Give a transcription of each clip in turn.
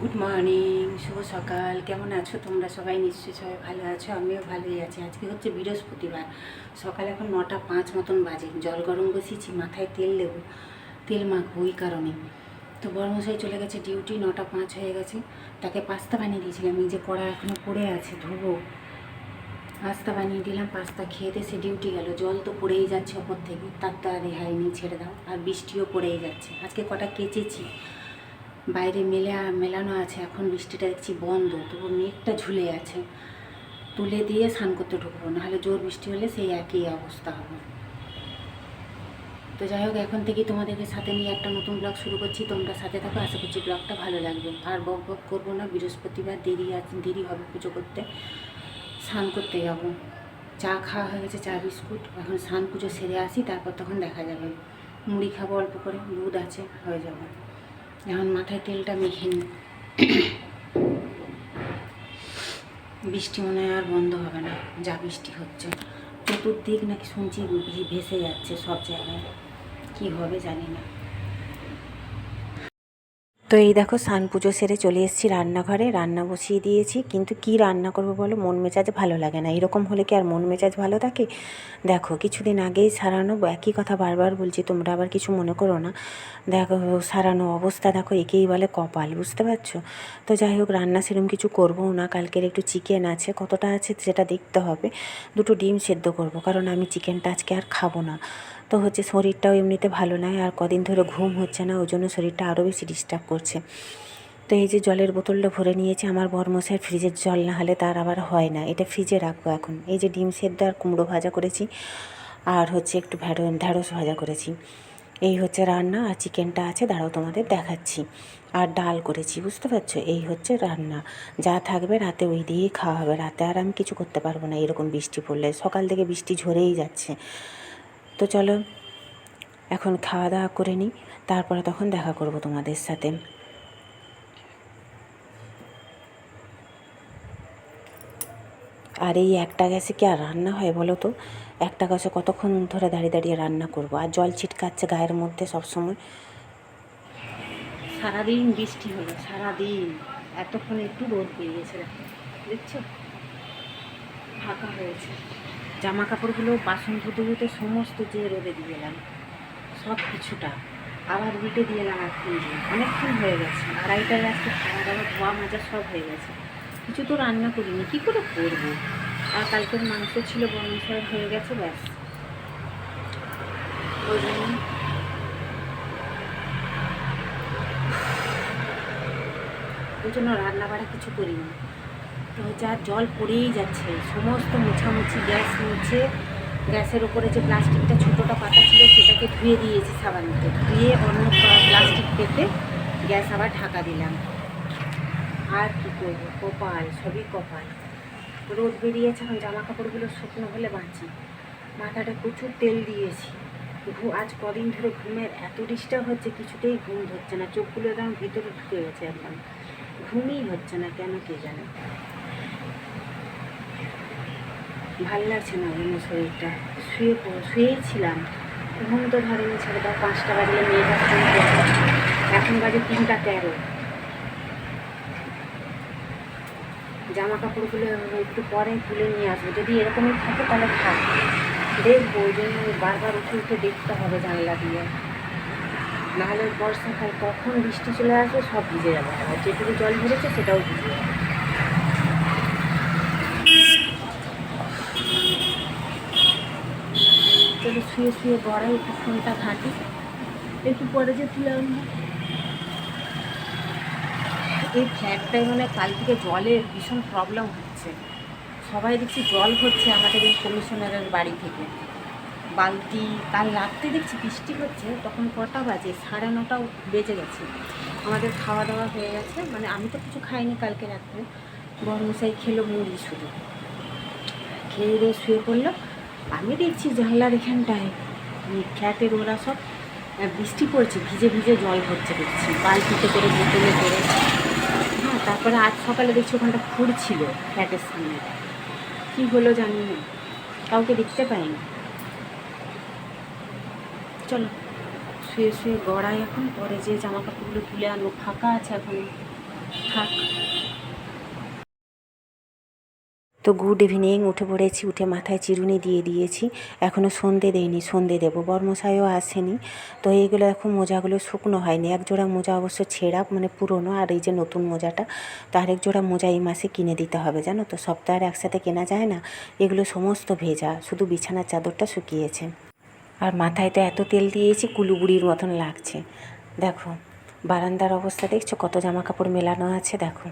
Good morning শুভ সকাল। কেমন আছো তোমরা? সবাই নিশ্চয়ই সবাই ভালো আছো, আমিও ভালোই আছি। আজকে হচ্ছে বৃহস্পতিবার। সকাল এখন নটা পাঁচ মতন বাজে। জল গরম বসিয়েছি, মাথায় তেল দেবো তেল মাখবো ওই কারণে তো বর্মশাই চলে গেছে ডিউটি, নটা পাঁচ হয়ে গেছে। তাকে পাস্তা বানিয়ে দিয়েছিলাম। এই যে কড়া এখনও পড়ে আছে, ধোবো। পাস্তা বানিয়ে দিলাম, পাস্তা খেয়ে দিয়ে সে ডিউটি গেল। জল তো পড়েই যাচ্ছে ওপর থেকে। তার তো আর রেহাই নেই, ছেড়ে দাও। আর বৃষ্টিও পড়েই যাচ্ছে। আজকে কটা কেচেছি। বাইরে মেলে মেলানো আছে, এখন বৃষ্টিটা দেখছি বন্ধ, তবু মেঘটা ঝুলে আছে। তুলে দিয়ে স্নান করতে ঢুকবো, নাহলে জোর বৃষ্টি হলে সেই একই অবস্থা হবে। তো যাই হোক, এখন থেকেই তোমাদেরকে সাথে নিয়ে একটা নতুন ব্লগ শুরু করছি, তোমরা সাথে থাকো, আশা করছি ব্লগটা ভালো লাগবে। আর বক বক করব না, বৃহস্পতিবার দেরি আছে দেরি হবে পুজো করতে। স্নান করতে যাব। চা খাওয়া হয়ে গেছে, চা, বিস্কুট। এখন স্নান পুজো সেরে আসি, তারপর তখন দেখা যাবে। মুড়ি খাব অল্প করে, দুধ আছে, হয়ে যাবে। এখন মাথায় তেলটা মেখে নিই। বৃষ্টি মনে হয় আর বন্ধ হবে না, যা বৃষ্টি হচ্ছে। চতুর্দিক নাকি শুনছি ভেসে যাচ্ছে সব জায়গায়। কী হবে জানি না। তো এই দেখো স্নান পুজো সেরে চলে এসেছি রান্নাঘরে। রান্না বসিয়ে দিয়েছি। কিন্তু কি রান্না করব বলো? মন মেজাজ ভালো লাগে না। এরকম হলে কি আর মন মেজাজ ভালো থাকে? দেখো, কিছুদিন আগেই সারানো একই কথা বারবার বলছি, তোমরা আবার কিছু মনে করো না। দেখো, সারানো অবস্থা দেখো, একেই বলে কপাল, বুঝতে পারছ? তো যাই হোক, রান্না সেরকম কিছু করব না। কালকের একটু চিকেন আছে। কতটা আছে সেটা দেখতে হবে। দুটো ডিম সেদ্ধ করব। কারণ আমি চিকেনটা আজকে আর খাব না। তো হচ্ছে শরীরটাও এমনিতে ভালো নয় আর কদিন ধরে ঘুম হচ্ছে না, ওই জন্য শরীরটা আরও বেশি ডিস্টার্ব করছে। তো এই যে জলের বোতলটা ভরে নিয়েছি, আমার বরমশাই ফ্রিজের জল না হলে তার আবার হয় না, এটা ফ্রিজে রাখব এখন। এই যে ডিম সেদ্ধ আর কুমড়ো ভাজা করেছি, আর হচ্ছে একটু ভ্যাড়ো ঢ্যাঁড়স ভাজা করেছি। এই হচ্ছে রান্না আর চিকেনটা আছে, দাঁড়াও তোমাদের দেখাচ্ছি। আর ডাল করেছি, বুঝতে পারছ? এই হচ্ছে রান্না। যা থাকবে রাতে ওই দিয়েই খাওয়া হবে, রাতে আর আমি কিছু করতে পারব না, এরকম বৃষ্টি পড়লে। সকাল থেকে বৃষ্টি ঝরেই যাচ্ছে। তো চলো, এখন খাওয়া দাওয়া করে নিই, তারপরে তখন দেখা করব তোমাদের সাথে। আর এই একটা গ্যাসে কি আর রান্না হয় বলো তো? একটা গ্যাসে কতক্ষণ ধরে দাঁড়িয়ে দাঁড়িয়ে রান্না করব? আর জল ছিটকাচ্ছে গায়ের মধ্যে সবসময়। সারাদিন বৃষ্টি হলো, সারাদিন। এতক্ষণ একটু রোদ বেরিয়েছে দেখো দেখছ? ফাঁকা হয়েছে। জামা কাপড়গুলো বাসন ধুতে ধুতে সমস্ত যে রোদে দিয়ে এলাম, সব কিছুটা আবার উল্টে দিয়ে এলাম এখন অনেকক্ষণ হয়ে গেছে, আড়াইটায় আজকে খাওয়া দাওয়া ধোয়া মাজা সব হয়ে গেছে। কিছু তো রান্না করিনি, কী করে করব? আর কালকের মাংস ছিল বনসার হয়ে গেছে, ব্যাস। ওই জন্য। ওই জন্য রান্না বাড়া কিছু করিনি। তো আর জল পড়েই যাচ্ছে, সমস্ত মোছামুছি গ্যাস মুছে, গ্যাসের ওপরে যে প্লাস্টিকটা ছোটোটা পাতা ছিল সেটাকে ধুয়ে দিয়েছি সাবান সাবানতে ধুয়ে অন্য প্লাস্টিক পেতে গ্যাস আবার ঢাকা দিলাম। আর কী করব? কপাল, সবই কপাল। রোদ বেরিয়েছে এখন জামা কাপড়গুলো শুকনো হলে বাঁচি। মাথাটা প্রচুর তেল দিয়েছি। ঘু আজ কদিন ধরে ঘুমের এত ডিস্টার্ব হচ্ছে, কিছুতেই ঘুম ধরছে না। চোখগুলো একদম ভিতরে ঢুকে গেছে একদম। ঘুমই হচ্ছে না কেন কে জানে? ভালো লাগছে না অন্য শরীরটা। শুয়ে পড়- শুয়েই ছিলাম ঘুম তো ধরেনি ছেড়ে দাও, পাঁচটা বাজলে মেয়েটা এখন বাজে তিনটা তেরো। জামা কাপড়গুলো একটু পরে তুলে নিয়ে আসব। যদি এরকমই থাকে তাহলে থাক। দেখব ওই জন্য বারবার উঠে উঠে দেখতে হবে জানলা দিয়ে। নাহলে বর্ষাকাল কখন বৃষ্টি চলে আসবে সব ভিজে যাবে। আর যেটুকু জল ধরেছে সেটাও ভিজে যাবে চলো শুয়ে শুয়ে গড়াই একটু ফোনটা ঘাঁটি। একটু পরে যে তুলে আনব এই ফ্ল্যাটটায় মানে কাল থেকে জলের ভীষণ প্রবলেম হচ্ছে। সবাই দেখছি জল হচ্ছে আমাদের এই কমিশনারের বাড়ি থেকে। বালতি, কাল রাত্রে দেখছি বৃষ্টি হচ্ছে, তখন কটা বাজে? সাড়ে নটাও বেজে গেছে। আমাদের খাওয়া দাওয়া হয়ে গেছে। মানে আমি তো কিছু খাইনি কালকে রাত্রে। বরমশাই খেলো মুড়ি শুধু। খেয়ে দিয়ে শুয়ে পড়ল। আমি দেখছি জানলার এখানটায়। ফ্ল্যাটের ওরা সব বৃষ্টি পড়ছে, ভিজে ভিজে জল হচ্ছে দেখছি, বালতিতে করে বোতলে করে। হ্যাঁ তারপরে আজ সকালে দেখছি ওখানটা খুঁড়ছিল ফ্ল্যাটের সামনে। কী হলো জানি না, কাউকে দেখতে পাইনি। চলো, শুয়ে শুয়ে গড়াই এখন, পরে যে জামা কাপড়গুলো তুলে আনব, ফাঁকা আছে এখন। থাক। তো গুড ইভিনিং, উঠে পড়েছি, উঠে মাথায় চিরুনি দিয়ে দিয়েছি। এখনও সন্ধে দেয়নি সন্ধে দেবো। বর্মশাইও আসেনি। তো এইগুলো এখন মোজাগুলো শুকনো হয়নি। এক জোড়া মোজা অবশ্য ছেঁড়া মানে পুরনো, আর এই যে নতুন মোজাটা, তো আরেক জোড়া মোজা এই মাসে কিনে দিতে হবে, জানো তো? সপ্তাহের একসাথে কেনা যায় না। এগুলো সমস্ত ভেজা, শুধু বিছানার চাদরটা শুকিয়েছে। আর মাথায় তো এত তেল দিয়েছি কুলুবুড়ির মতন লাগছে। দেখো, বারান্দার অবস্থা দেখছ? কত জামা কাপড় মেলানো আছে, দেখো।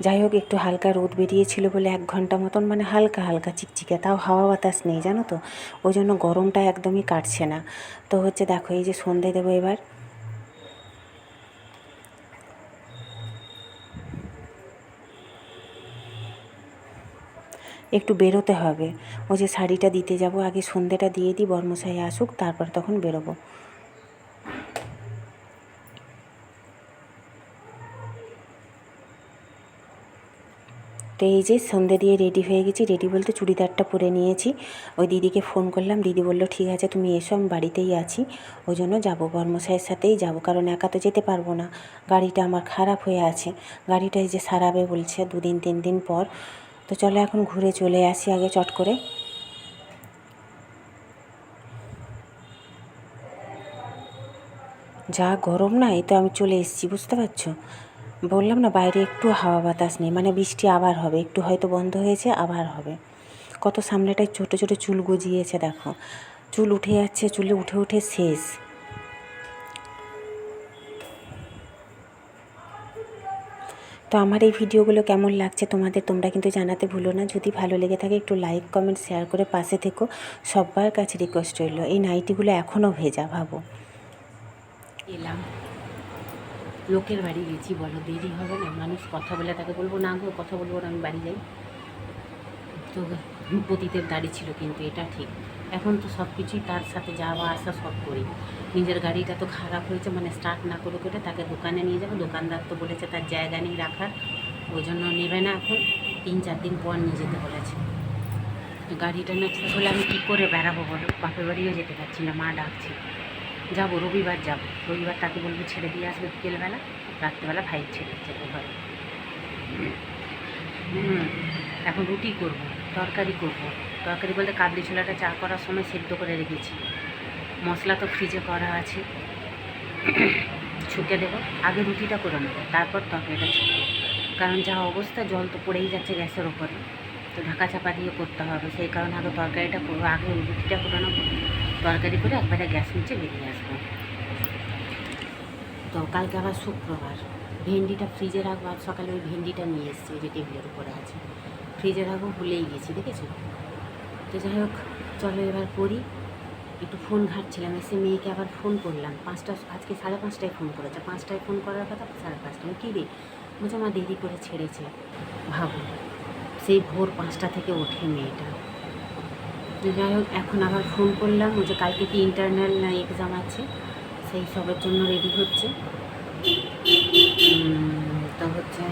যাই হোক, একটু হালকা রোদ বেরিয়েছিল বলে এক ঘণ্টা মতন মানে হালকা হালকা চিকচিকে। তাও হাওয়া বাতাস নেই, জানো তো? ওই জন্য গরমটা একদমই কাটছে না। তো হচ্ছে দেখো, এই যে সন্ধে দেবো এবার। একটু বেরোতে হবে। ওই যে শাড়িটা দিতে যাব, আগে সন্ধেটা দিয়ে দিই, বর্মশাই আসুক, তারপর তখন বেরোবো। তো এই যে সন্ধে দিয়ে রেডি হয়ে গেছি রেডি বলতে চুড়িদারটা পরে নিয়েছি। ওই দিদিকে ফোন করলাম, দিদি বলল, ঠিক আছে, তুমি এসো, আমি বাড়িতেই আছি। ওই জন্য যাব বর্মশাইয়ের সাথেই যাব, কারণ একা তো যেতে পারব না। গাড়িটা আমার খারাপ হয়ে আছে। গাড়িটা এই যে সারাবে বলছে দুদিন, তিন দিন পর। তো চলো এখন ঘুরে চলে আসি আগে চট করে। যা গরম না তো আমি চলে এসেছি, বুঝতে পারছ? বললাম না, বাইরে একটু হাওয়া বাতাস নেই মানে বৃষ্টি আবার হবে, একটু হয়তো বন্ধ হয়েছে, আবার হবে। কত সামনেটায় ছোটো ছোটো চুল গজিয়েছে, দেখো। চুল উঠে যাচ্ছে, চুলে উঠে উঠে শেষ। তো আমার এই ভিডিওগুলো কেমন লাগছে তোমাদের, তোমরা কিন্তু জানাতে ভুলো না। যদি ভালো লেগে থাকে, একটু লাইক কমেন্ট শেয়ার করে পাশে থেকো। সবার কাছে রিকোয়েস্ট রইল, এই নাইটিগুলো এখনও ভেজা, ভাবো। এলাম। লোকের বাড়ি গেছি, বলো, দেরি হবে না, মানুষ কথা বলে তাকে বলব, না গো, কথা বলব না, আমি বাড়ি যাই। তো পতিতের দাড়ি ছিল কিন্তু এটা ঠিক। এখন তো সব কিছুই তার সাথে যাওয়া আসা সব করি। নিজের গাড়িটা তো খারাপ হয়েছে মানে স্টার্ট না করে করে তাকে দোকানে নিয়ে যাব। দোকানদার তো বলেছে তার জায়গা নেই রাখার, ওই জন্য নেবে না এখন। তিন চার দিন পর নিয়ে যেতে বলেছে। গাড়িটা না হলে আমি কী করে বেড়াবো বলো? বাপের বাড়িও যেতে পারছি না, মা ডাকছে। যাব, রবিবার যাব। রবিবার তাকে বলব ছেড়ে দিয়ে আসবে বিকেলবেলা, রাত্রেবেলা ভাইয়ের ছেড়ে হবে হুম, এখন রুটি করব, তরকারি করব। তরকারি বলতে কাবলি ছোলাটা চা করার সময় সেদ্ধ করে রেখেছি। মশলা তো ফ্রিজে করা আছে। ছুকে দেবো, আগে রুটিটা করে নেব, তারপর তরকারিটা ছুটবো কারণ যা অবস্থা, জল তো পড়েই যাচ্ছে গ্যাসের ওপরে। তো ঢাকা চাপা দিয়ে করতে হবে, সেই কারণে আগে তরকারিটা করব, আগে রুটিটা করে নেব। তরকারি করে একবারে গ্যাস নিচে বেরিয়ে আসব। তো কালকে আবার শুক্রবার। ভেন্ডিটা ফ্রিজে রাখব। আজ সকালে ওই ভেন্ডিটা নিয়ে এসেছি, ওই যে টেবিলের উপরে আছে। ফ্রিজে রাখব, ভুলেই গেছি, দেখেছ? তো যাই হোক, চলো এবার করি। একটু ফোন ঘাটছিলাম, এসে মেয়েকে আবার ফোন করলাম। পাঁচটা, আজকে সাড়ে পাঁচটায় ফোন করেছে। পাঁচটায় ফোন করার কথা সাড়ে পাঁচটায় কী রে? বলছে আমার দেরি করে ছেড়েছে। ভাবো, সেই ভোর পাঁচটা থেকে ওঠে মেয়েটা। তো যাই হোক, এখন আবার ফোন করলাম যে কালকে কি ইন্টারনাল এক্সাম আছে, সেই সবের জন্য রেডি হচ্ছে। তো হচ্ছে,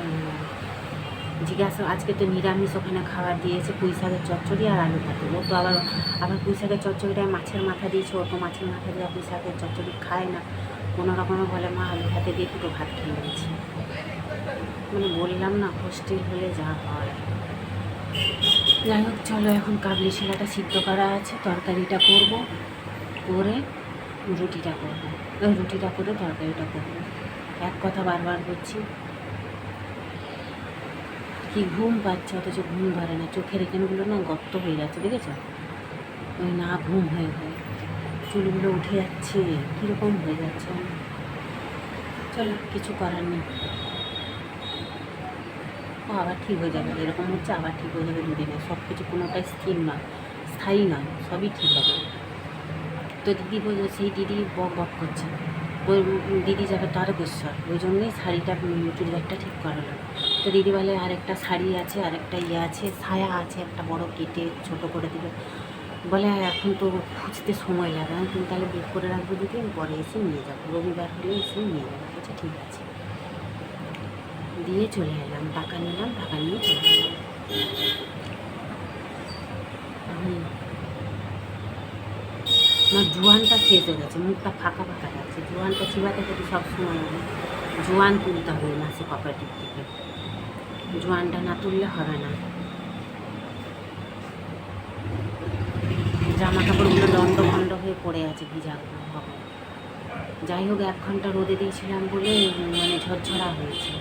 জিজ্ঞাসা, আজকে তো নিরামিষ, ওখানে খাবার দিয়েছে পুঁই শাকের চচ্চড়ি আর আলু ভাতে। ও তো আবার আবার পুঁই শাকের চচ্চড়িটায় মাছের মাথা দিয়েছে, ও তো মাছের মাথা দিয়ে পুঁই শাকের চচ্চড়ি খায় না। কোনো রকমে বলে, মা, আলু ভাতে দিয়ে দুটো ভাত খেয়ে নিয়েছি। মানে বললাম না হোস্টেল হলে যা হয়। যাই হোক, চলো এখন কাবলি ছোলাটা সিদ্ধ করা আছে, তরকারিটা করব, করে রুটিটা করব। রুটিটা করে তরকারিটা করব। এক কথা বারবার করছি কি ঘুম পাচ্ছে, অথচ ঘুম ধরে না। চোখের এখানগুলো না গর্ত হয়ে যাচ্ছে, দেখেছ? ওই না ঘুম হয়ে হয়ে চুলগুলো উঠে যাচ্ছে, কীরকম হয়ে যাচ্ছে। চলো, কিছু করার নেই। আবার ঠিক হয়ে যাবে এরকম হচ্ছে আবার ঠিক হয়ে যাবে দুদিনে। সব কিছু কোনোটাই স্থির নয় স্থায়ী নয় সবই ঠিক হবে। তো দিদি বল সেই দিদি বক বক করছে। দিদি যাবে তার তারকেশ্বর ওই জন্যই শাড়িটা চুড়িদারটা ঠিক করালো। তো দিদি বলে, আরেকটা শাড়ি আছে, আরেকটা ইয়ে আছে, ছায়া আছে, একটা বড় কেটে ছোট করে দিল বলে এখন তো খুঁজতে সময় লাগে আমি তুমি তাহলে বের করে রাখব দিদি আমি পরে এসে নিয়ে যাব। রবিবার হলে এসে নিয়ে যাব। বলছে, ঠিক আছে। দিয়ে চলে এলাম টাকা নিলাম টাকা নিয়ে চলে এলাম। আমার জোয়ানটা শেষ হয়ে গেছে, মুখটা ফাঁকা ফাঁকা লাগছে। জোয়ানটা চিবাতে যদি সবসময় হবে জোয়ান তুলতে হবে মাসে কপারেটিভ থেকে। জোয়ানটা না তুললে হবে না। জামা কাপড়গুলো দণ্ড খণ্ড হয়ে পড়ে আছে ভিজাগুলো, হবে যাই হোক, এক ঘণ্টা রোদে দিয়েছিলাম বলে মানে ঝরঝরা হয়েছে।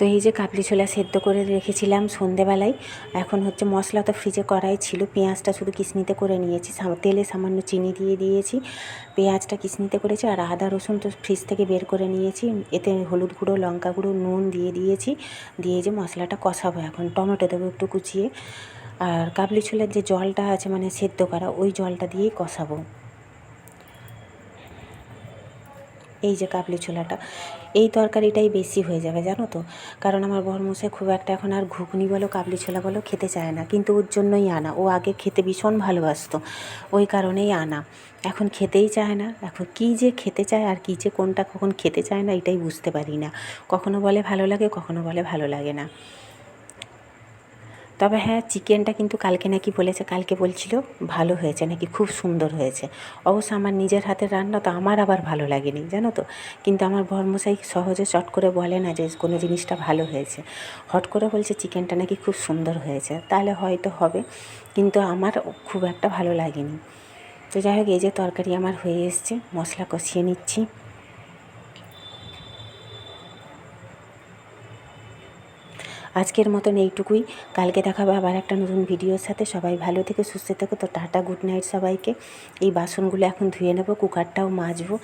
তো এই যে কাবলি ছোলা সেদ্ধ করে রেখেছিলাম সন্ধেবেলায়, এখন হচ্ছে মশলা তো ফ্রিজে করাই ছিল, পেঁয়াজটা শুধু কিসনিতে করে নিয়েছি তেলে সামান্য চিনি দিয়ে দিয়েছি, পেঁয়াজটা কিসনিতে করেছি আর আদা রসুন তো ফ্রিজ থেকে বের করে নিয়েছি, এতে হলুদ গুঁড়ো, লঙ্কা গুঁড়ো, নুন দিয়ে দিয়েছি, দিয়ে যে মশলাটা কষাবো এখন, টমেটো দেবো একটু কুচিয়ে, আর কাবলি ছোলার যে জলটা আছে মানে সেদ্ধ করা, ওই জলটা দিয়েই কষাবো। এই যে কাবলি ছোলাটা এই তরকারিটাই বেশি হয়ে যাবে, জানো তো। কারণ আমার বরমশাই খুব একটা এখন আর ঘুগনি বলো, কাবলি ছোলা বলো খেতে চায় না। কিন্তু ওর জন্যই আনা। ও আগে খেতে ভীষণ ভালোবাসতো। ওই কারণেই আনা। এখন খেতেই চায় না। এখন কী যে খেতে চায় আর কী যে কোনটা কখন খেতে চায় না, এটাই বুঝতে পারি না। কখনো বলে ভালো লাগে, কখনো বলে ভালো লাগে না। তবে হ্যাঁ চিকেনটা কিন্তু কালকে নাকি বলেছে, কালকে বলছিল, ভালো হয়েছে, নাকি খুব সুন্দর হয়েছে। অবশ্য আমার নিজের হাতের রান্না তো আমার আবার ভালো লাগেনি, জানো তো? কিন্তু আমার বর্মশাই সহজে চট করে বলে না যে কোনো জিনিসটা ভালো হয়েছে। হট করে বলছে, চিকেনটা নাকি খুব সুন্দর হয়েছে। তাহলে হয়তো হবে, কিন্তু আমার খুব একটা ভালো লাগেনি। তো যাই হোক, এই যে তরকারি আমার হয়ে এসছে, মশলা কষিয়ে নিচ্ছি। আজকের মতন এইটুকুই। কালকে দেখাবো আবার একটা নতুন ভিডিওর সাথে। সবাই ভালো থেকে, সুস্থ থেকো। তো টাটা গুড নাইট সবাইকে। এই বাসনগুলো এখন ধুয়ে নেব, কুকারটাও মাজবো।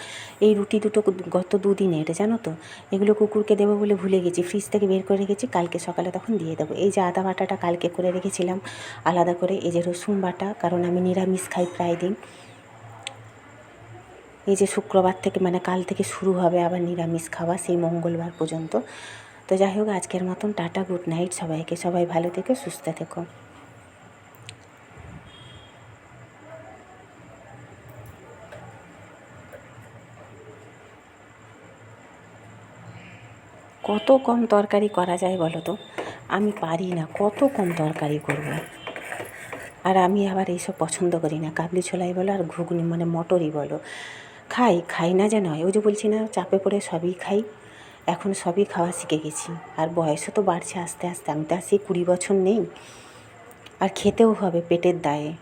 এই রুটি দুটো গত দুদিনের, জানো তো? এগুলো কুকুরকে দেবো বলে ভুলে গেছি। ফ্রিজ থেকে বের করে রেখেছি, কালকে সকালে তখন দিয়ে দেবো। এই যে আদা বাটাটা কালকে করে রেখেছিলাম, আলাদা করে। এই যে রসুন বাটা, কারণ আমি নিরামিষ খাই প্রায় দিন। এই যে শুক্রবার থেকে মানে কাল থেকে শুরু হবে আবার নিরামিষ খাওয়া, সেই মঙ্গলবার পর্যন্ত। তো যাই হোক, আজকের মতন টাটা, গুড নাইট সবাইকে। সবাই ভালো থেকো, সুস্থ থেকো। কত কম তরকারি করা যায় বলো তো? আমি পারি না, কত কম তরকারি করব? আর আমি আবার এইসব পছন্দ করি না। কাবলি ছোলাই বলো আর ঘুগনি মানে মটরই বলো। খাই খাই না যে নয়। ওই যে বলছি না, চাপে পড়ে সবই খাই। এখন সবই খাওয়া শিখে গেছি। আর বয়সও তো বাড়ছে আস্তে আস্তে। আমি তো আর সেই কুড়ি বছর নেই। আর খেতেও হবে পেটের দায়ে।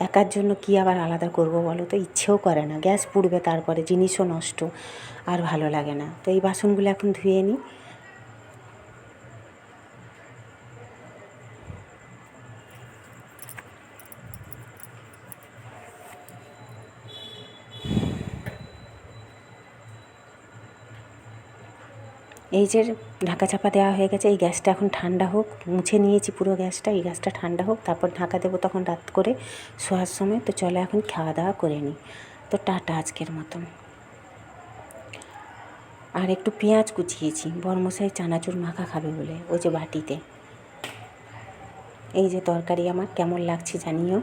একার জন্য কি আবার আলাদা করব বলো তো? ইচ্ছেও করে না। গ্যাস পুড়বে তারপরে, জিনিসও নষ্ট। আর ভালো লাগে না। তো এই বাসনগুলো এখন ধুয়ে নিই। এই যে ঢাকা চাপা দেওয়া হয়ে গেছে, এই গ্যাসটা এখন ঠান্ডা হোক, মুছে নিয়েছি পুরো গ্যাসটা, এই গ্যাসটা ঠান্ডা হোক, তারপর ঢাকা দেবো তখন রাত করে শোয়ার সময়। তো চলো এখন খাওয়া দাওয়া করে নিই। তো টাটা আজকের মতন। আর একটু পেঁয়াজ কুচিয়েছি, বরমশাই চানাচুর মাখা খাবে বলে, ওই যে বাটিতে। এই যে তরকারি আমার কেমন লাগছে জানিও।